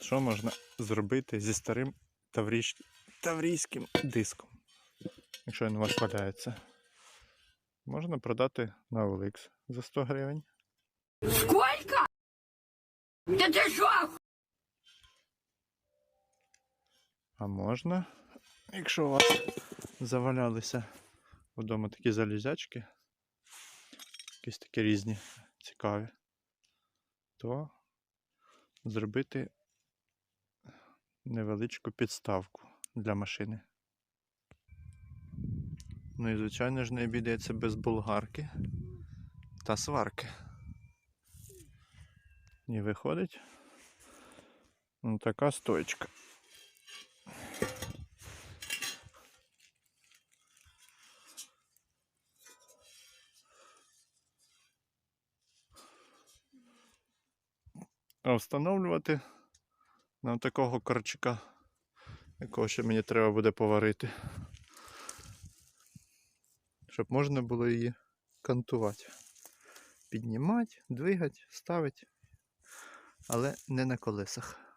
Що можна зробити зі старим тавріш... таврійським диском? Якщо він у вас валяється. Можна продати на OLX за 100 гривень. Сколько? Да ты что? А можна, якщо у вас завалялися вдома такі залізячки, якісь такі різні, цікаві, то зробити невеличку підставку для машини. Ну і звичайно ж не обійдеться без болгарки та сварки. І виходить ну, така стоечка. А встановлювати нам такого корчика, якого ще мені треба буде поварити. Щоб можна було її кантувати. Піднімати, двигати, ставити, але не на колесах.